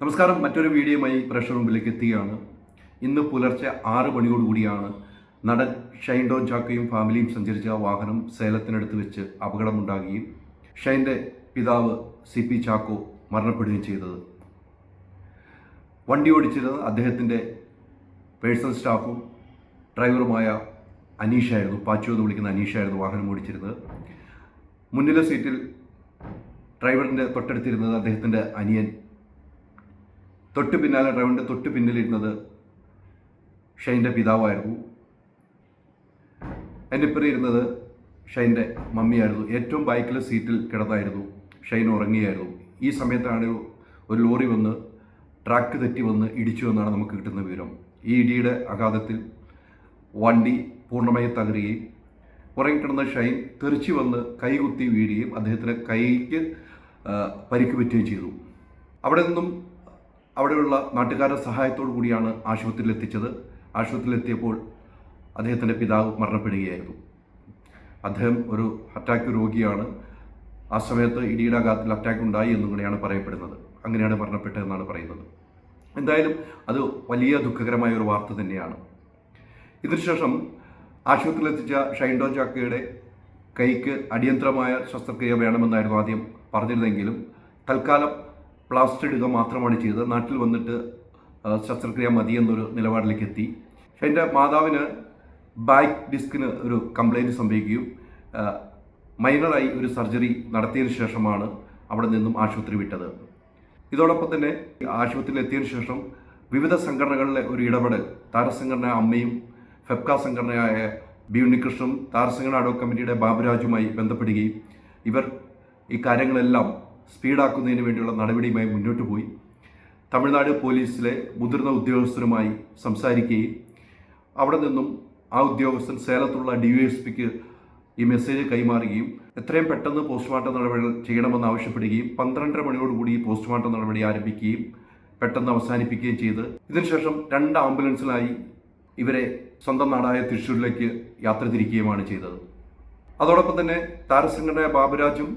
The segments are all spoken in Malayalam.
നമസ്കാരം. മറ്റൊരു വീഡിയോയുമായി പ്രഷർ മുമ്പിലേക്ക് എത്തുകയാണ്. ഇന്ന് പുലർച്ചെ ആറ് മണിയോടുകൂടിയാണ് നടൻ ഷൈൻ ഡോൺ ചാക്കയും ഫാമിലിയും സഞ്ചരിച്ച വാഹനം സേലത്തിനടുത്ത് വെച്ച് അപകടമുണ്ടാകുകയും ഷൈന്റെ പിതാവ് സി പി ചാക്കോ മരണപ്പെടുകയും ചെയ്തത്. വണ്ടി ഓടിച്ചിരുന്നത് അദ്ദേഹത്തിന്റെ പേഴ്സണൽ സ്റ്റാഫും ഡ്രൈവറുമായ അനീഷായിരുന്നു. പാച്ചു എന്ന് വിളിക്കുന്ന അനീഷായിരുന്നു വാഹനം ഓടിച്ചിരുന്നത്. മുന്നിലെ സീറ്റിൽ ഡ്രൈവറിന്റെ തൊട്ടടുത്തിരുന്നത് അദ്ദേഹത്തിന്റെ അനിയൻ തൊട്ട് പിന്നാലെ ഡ്രൈവറിന്റെ തൊട്ട് പിന്നിലിരുന്നത് ഷൈന്റെ പിതാവായിരുന്നു. എന്റെ ഇപ്പുറം ഇരുന്നത് ഷൈന്റെ മമ്മിയായിരുന്നു. ഏറ്റവും ബൈക്കിലെ സീറ്റിൽ കിടന്നായിരുന്നു. ഷൈൻ ഉറങ്ങിയായിരുന്നു. ഈ സമയത്താണ് ഒരു ലോറി വന്ന് ട്രാക്ക് തെറ്റി വന്ന് ഇടിച്ചു എന്നാണ് നമുക്ക് കിട്ടുന്ന വിവരം. ഈ ഇടിയുടെ ആഘാതത്തിൽ വണ്ടി പൂർണമായി തകരുകയും ഉറങ്ങിക്കിടന്ന ഷൈൻ തെറിച്ചു വന്ന് കൈകുത്തി വീഴുകയും അദ്ദേഹത്തിന്റെ കൈക്ക് പരിക്ക് പറ്റുകയും ചെയ്തു. അവിടെ നിന്നും അവിടെയുള്ള നാട്ടുകാരുടെ സഹായത്തോടു കൂടിയാണ് ആശുപത്രിയിൽ എത്തിച്ചത്. ആശുപത്രിയിൽ എത്തിയപ്പോൾ അദ്ദേഹത്തിന്റെ പിതാവ് മരണപ്പെടുകയായിരുന്നു. അദ്ദേഹം ഒരു അറ്റാക്ക് രോഗിയാണ്. ആ സമയത്ത് ഇടിയുടെ ആഘാതത്തിൽ അറ്റാക്ക് ഉണ്ടായി എന്നും പറയപ്പെടുന്നത്. അങ്ങനെയാണ് മരണപ്പെട്ടതെന്നാണ് പറയുന്നത്. എന്തായാലും അത് വലിയ ദുഃഖകരമായ ഒരു വാർത്ത തന്നെയാണ്. ഇതിനുശേഷം ആശുപത്രിയിൽ എത്തിച്ച ഷൈൻഡോ ചാക്കയുടെ കൈക്ക് അടിയന്തരമായ ശസ്ത്രക്രിയ വേണമെന്നായിരുന്നു ആദ്യം പറഞ്ഞിരുന്നെങ്കിലും തൽക്കാലം പ്ലാസ്റ്റർ ഇടുക മാത്രമാണ് ചെയ്തത്. നാട്ടിൽ വന്നിട്ട് ശസ്ത്രക്രിയ മതി എന്നൊരു നിലപാടിലേക്ക് എത്തി എന്റെ മാതാവിന് ബാക്ക് ഡിസ്കിന് ഒരു കംപ്ലൈന്റ് സംഭവിക്കുകയും മൈനറായി ഒരു സർജറി നടത്തിയതിനു ശേഷമാണ് അവിടെ നിന്നും ആശുപത്രി വിട്ടത്. ഇതോടൊപ്പം തന്നെ ആശുപത്രിയിൽ എത്തിയതിനു ശേഷം വിവിധ സംഘടനകളിലെ ഒരു ഇടപെടൽ താരസംഘടന അമ്മയും ഫെബ്ക സംഘടനയായ ബി ഉണ്ണികൃഷ്ണനും താരസംഘടന അഡോ കമ്മിറ്റിയുടെ ബാബുരാജുമായി ബന്ധപ്പെടുകയും ഇവർ ഈ കാര്യങ്ങളെല്ലാം സ്പീഡാക്കുന്നതിന് വേണ്ടിയുള്ള നടപടിയുമായി മുന്നോട്ട് പോയി. തമിഴ്നാട് പോലീസിലെ മുതിർന്ന ഉദ്യോഗസ്ഥരുമായി സംസാരിക്കുകയും അവിടെ നിന്നും ആ ഉദ്യോഗസ്ഥൻ സേലത്തുള്ള ഡി യു എസ് പിക്ക് ഈ മെസ്സേജ് കൈമാറുകയും എത്രയും പെട്ടെന്ന് പോസ്റ്റ്മോർട്ടം നടപടികൾ ചെയ്യണമെന്ന് ആവശ്യപ്പെടുകയും പന്ത്രണ്ടര മണിയോടുകൂടി ഈ പോസ്റ്റ്മോർട്ടം നടപടി ആരംഭിക്കുകയും പെട്ടെന്ന് അവസാനിപ്പിക്കുകയും ചെയ്ത്. ഇതിനുശേഷം രണ്ട് ആംബുലൻസിലായി ഇവരെ സ്വന്തം നാടായ തൃശ്ശൂരിലേക്ക് യാത്ര തിരിക്കുകയുമാണ് ചെയ്തത്. അതോടൊപ്പം തന്നെ താരസംഘടന ബാബുരാജും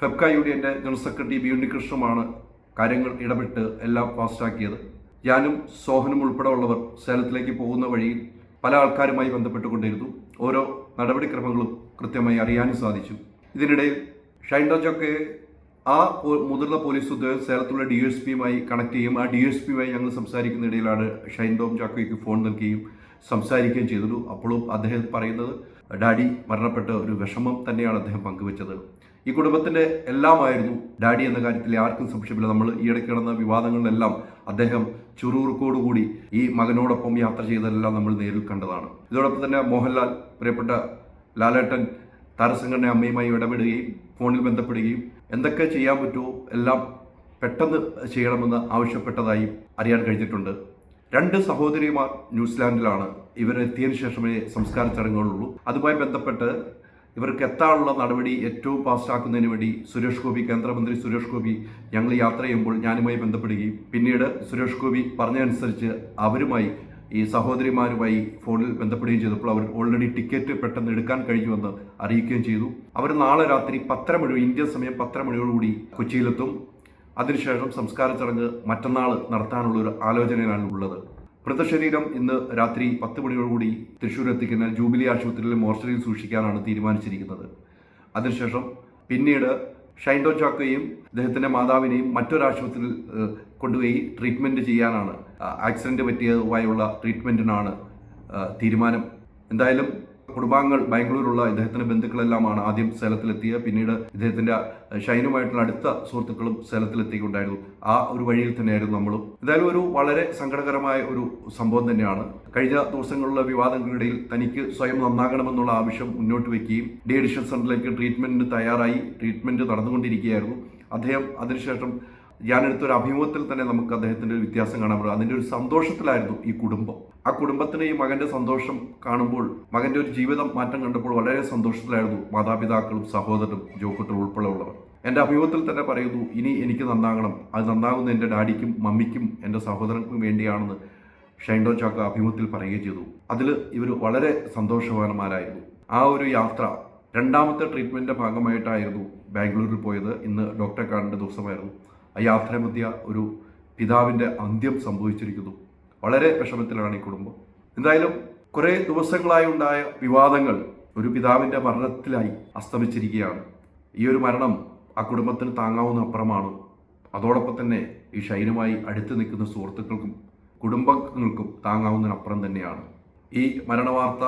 ഫെബ്ക യൂണിയന്റെ ജനറൽ സെക്രട്ടറി ബി ഉണ്ണികൃഷ്ണുമാണ് കാര്യങ്ങൾ ഇടപെട്ട് എല്ലാം ഫാസ്റ്റാക്കിയത്. ഞാനും സോഹനും ഉൾപ്പെടെ ഉള്ളവർ സേലത്തിലേക്ക് പോകുന്ന വഴിയിൽ പല ആൾക്കാരുമായി ബന്ധപ്പെട്ടുകൊണ്ടിരുന്നു. ഓരോ നടപടിക്രമങ്ങളും കൃത്യമായി അറിയാനും സാധിച്ചു. ഇതിനിടയിൽ ഷൈൻ ഡോജൊക്കെ ആ മുതിർന്ന പോലീസ് ഉദ്യോഗസ്ഥ സേലത്തുള്ള ഡി എസ് പിയുമായി കണക്ട് ചെയ്യും ആ ഡി എസ് പിയുമായി ഞങ്ങൾ സംസാരിക്കുന്നതിനിടയിലാണ് ഷൈൻ ഡോം ചാക്കോയ്ക്ക് ഫോൺ നൽകുകയും സംസാരിക്കുകയും ചെയ്തു അപ്പോഴും അദ്ദേഹം പറയുന്നത് ഡാഡി മരണപ്പെട്ട ഒരു വിഷമം തന്നെയാണ് അദ്ദേഹം പങ്കുവച്ചത്. ഈ കുടുംബത്തിന്റെ എല്ലാമായിരുന്നു ഡാഡി എന്ന കാര്യത്തിൽ ആർക്കും സംശയമില്ല. നമ്മൾ ഈയിടയ്ക്ക് നടന്ന വിവാദങ്ങളിലെല്ലാം അദ്ദേഹം ചുറുറുക്കോടുകൂടി ഈ മകനോടൊപ്പം യാത്ര ചെയ്തതെല്ലാം നമ്മൾ നേരിൽ കണ്ടതാണ്. ഇതോടൊപ്പം തന്നെ മോഹൻലാൽ പ്രിയപ്പെട്ട ലാലേട്ടൻ താരസംഘടന അമ്മയുമായി ഇടപെടുകയും ഫോണിൽ ബന്ധപ്പെടുകയും എന്തൊക്കെ ചെയ്യാൻ പറ്റുമോ എല്ലാം പെട്ടെന്ന് ചെയ്യണമെന്ന് ആവശ്യപ്പെട്ടതായും അറിയാൻ കഴിഞ്ഞിട്ടുണ്ട്. രണ്ട് സഹോദരിമാർ ന്യൂസിലാൻഡിലാണ്. ഇവരെത്തിയതിനു ശേഷമേ സംസ്കാര ചടങ്ങുകളുള്ളൂ. അതുമായി ബന്ധപ്പെട്ട് ഇവർക്ക് എത്താനുള്ള നടപടി ഏറ്റവും ഫാസ്റ്റാക്കുന്നതിന് വേണ്ടി സുരേഷ് ഗോപി കേന്ദ്രമന്ത്രി സുരേഷ് ഗോപി ഞങ്ങൾ യാത്ര ചെയ്യുമ്പോൾ ഞാനുമായി ബന്ധപ്പെടുകയും പിന്നീട് സുരേഷ് ഗോപി പറഞ്ഞതനുസരിച്ച് അവരുമായി ഈ സഹോദരിമാരുമായി ഫോണിൽ ബന്ധപ്പെടുകയും ചെയ്തപ്പോൾ അവർ ഓൾറെഡി ടിക്കറ്റ് പെട്ടെന്ന് എടുക്കാൻ കഴിയുമെന്ന് അറിയിക്കുകയും ചെയ്തു. അവർ നാളെ രാത്രി പത്തര മണി ഇന്ത്യൻ സമയം പത്തര മണിയോടുകൂടി കൊച്ചിയിലെത്തും. അതിനുശേഷം സംസ്കാര ചടങ്ങ് മറ്റന്നാൾ നടത്താനുള്ള ഒരു ആലോചനയിലാണ് ഉള്ളത്. മൃതശരീരം ഇന്ന് രാത്രി പത്ത് മണിയോടുകൂടി തൃശ്ശൂർ എത്തിക്കുന്ന ജൂബിലി ആശുപത്രിയിലെ മോർച്ചറിയിൽ സൂക്ഷിക്കാനാണ് തീരുമാനിച്ചിരിക്കുന്നത്. അതിനുശേഷം പിന്നീട് ഷൈൻഡോ ചാക്കോയും അദ്ദേഹത്തിന്റെ മാതാവിനെയും മറ്റൊരാശുപത്രിയിൽ കൊണ്ടുപോയി ട്രീറ്റ്മെന്റ് ചെയ്യാനാണ് ആക്സിഡന്റ് പറ്റിയതുമായുള്ള ട്രീറ്റ്മെന്റിനാണ് തീരുമാനം. എന്തായാലും കുടുംബാംഗങ്ങൾ ബാംഗ്ലൂരുള്ള ഇദ്ദേഹത്തിന്റെ ബന്ധുക്കളെല്ലാമാണ് ആദ്യം സേലത്തിലെത്തിയത് പിന്നീട് ഇദ്ദേഹത്തിന്റെ ഷൈനുമായിട്ടുള്ള അടുത്ത സുഹൃത്തുക്കളും സേലത്തിലെത്തിയിട്ടുണ്ടായിരുന്നു ആ ഒരു വഴിയിൽ തന്നെയായിരുന്നു നമ്മളും. എന്തായാലും ഒരു വളരെ സങ്കടകരമായ ഒരു സംഭവം തന്നെയാണ്. കഴിഞ്ഞ ദിവസങ്ങളിലുള്ള വിവാദങ്ങൾക്കിടയിൽ തനിക്ക് സ്വയം നന്നാകണമെന്നുള്ള ആവശ്യം മുന്നോട്ട് വെക്കുകയും ഡി സെന്ററിലേക്ക് ട്രീറ്റ്മെന്റിന് തയ്യാറായി ട്രീറ്റ്മെന്റ് നടന്നുകൊണ്ടിരിക്കുകയായിരുന്നു. അദ്ദേഹം അതിനുശേഷം ഞാനെടുത്തൊരു അഭിമുഖത്തിൽ തന്നെ നമുക്ക് അദ്ദേഹത്തിന്റെ ഒരു വ്യത്യാസം കാണാൻ പറ്റും. അതിന്റെ ഒരു സന്തോഷത്തിലായിരുന്നു ഈ കുടുംബം. ആ കുടുംബത്തിന് ഈ മകന്റെ സന്തോഷം കാണുമ്പോൾ മകന്റെ ഒരു ജീവിതം മാറ്റം കണ്ടപ്പോൾ വളരെ സന്തോഷത്തിലായിരുന്നു മാതാപിതാക്കളും സഹോദരനും ജോക്കട്ടും ഉൾപ്പെടെ ഉള്ളവർ. എന്റെ അഭിമുഖത്തിൽ തന്നെ പറയുന്നു ഇനി എനിക്ക് നന്നാകണം. അത് നന്നാകുന്ന എന്റെ ഡാഡിക്കും മമ്മിക്കും എന്റെ സഹോദരനും വേണ്ടിയാണെന്ന് ഷൈൻഡോ ചാക്ക അഭിമുഖത്തിൽ പറയുകയും ചെയ്തു. അതിൽ ഇവർ വളരെ സന്തോഷവാന്മാരായിരുന്നു. ആ ഒരു യാത്ര രണ്ടാമത്തെ ട്രീറ്റ്മെന്റിന്റെ ഭാഗമായിട്ടായിരുന്നു ബാംഗ്ലൂരിൽ പോയത്. ഇന്ന് ഡോക്ടറെ കാണേണ്ട ദിവസമായിരുന്നു. ആ യാത്രാമധ്യ ഒരു പിതാവിന്റെ അന്ത്യം സംഭവിച്ചിരിക്കുന്നു. വളരെ വിഷമത്തിലാണ് ഈ കുടുംബം. എന്തായാലും കുറേ ദിവസങ്ങളായി ഉണ്ടായ വിവാദങ്ങൾ ഒരു പിതാവിന്റെ മരണത്തിലായി അസ്തമിച്ചിരിക്കുകയാണ്. ഈ ഒരു മരണം ആ കുടുംബത്തിന് താങ്ങാവുന്ന അപ്പുറമാണ്. അതോടൊപ്പം തന്നെ ഈ ഷൈനുമായി അടുത്ത് നിൽക്കുന്ന സുഹൃത്തുക്കൾക്കും കുടുംബങ്ങൾക്കും താങ്ങാവുന്നതിനപ്പുറം തന്നെയാണ്. ഈ മരണവാർത്ത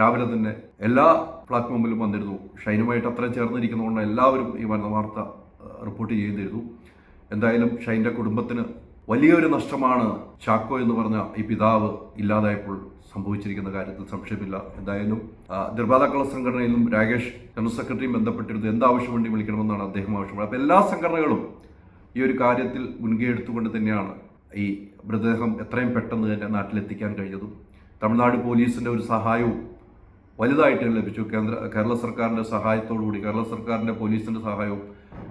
രാവിലെ തന്നെ എല്ലാ പ്ലാറ്റ്ഫോമിലും വന്നിരുന്നു. ഷൈനുമായിട്ട് അത്രയും ചേർന്നിരിക്കുന്നതുകൊണ്ട് എല്ലാവരും ഈ മരണവാർത്ത റിപ്പോർട്ട് ചെയ്തിരുന്നു എന്തായാലും ഷൈന്റെ കുടുംബത്തിന് വലിയൊരു നഷ്ടമാണ് ചാക്കോ എന്ന് പറഞ്ഞ ഈ പിതാവ് ഇല്ലാതായപ്പോൾ സംഭവിച്ചിരിക്കുന്ന കാര്യത്തിൽ സംശയമില്ല. എന്തായാലും ആ, നിർമ്മാതാക്കള സംഘടനയിലും രാകേഷ് ജനറൽ സെക്രട്ടറിയും ബന്ധപ്പെട്ടിരുന്നു എന്താവശ്യം വേണ്ടി വിളിക്കണമെന്നാണ് അദ്ദേഹം ആവശ്യപ്പെടുന്നത് അപ്പോൾ എല്ലാ സംഘടനകളും ഈ ഒരു കാര്യത്തിൽ മുൻകൈ എടുത്തുകൊണ്ട് തന്നെയാണ് ഈ മൃതദേഹം എത്രയും പെട്ടെന്ന് തന്നെ നാട്ടിലെത്തിക്കാൻ കഴിഞ്ഞതും തമിഴ്നാട് പോലീസിന്റെ ഒരു സഹായവും വലുതായിട്ട് ലഭിച്ചു. കേന്ദ്ര കേരള സർക്കാരിന്റെ സഹായത്തോടുകൂടി കേരള സർക്കാരിന്റെ പോലീസിന്റെ സഹായവും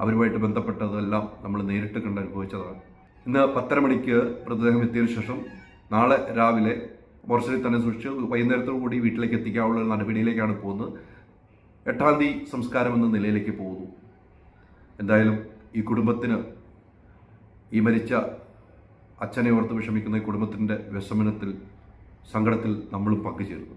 അവരുമായിട്ട് ബന്ധപ്പെട്ടതെല്ലാം നമ്മൾ നേരിട്ട് കണ്ട് അനുഭവിച്ചതാണ്. ഇന്ന് പത്തര മണിക്ക് മൃതദേഹം എത്തിയതിനു ശേഷം നാളെ രാവിലെ മോർച്ചറിൽ തന്നെ സൂക്ഷിച്ച് വൈകുന്നേരത്തോടു കൂടി വീട്ടിലേക്ക് എത്തിക്കാനുള്ള നടപടിയിലേക്കാണ് പോകുന്നത്. എട്ടാം തീയതി സംസ്കാരം എന്ന നിലയിലേക്ക് പോകുന്നു. എന്തായാലും ഈ കുടുംബത്തിന് ഈ മരിച്ച അച്ഛനെ ഓർത്ത് വിഷമിക്കുന്ന ഈ കുടുംബത്തിന്റെ വിഷമനത്തിൽ സങ്കടത്തിൽ നമ്മളും പങ്കുചേരുന്നു.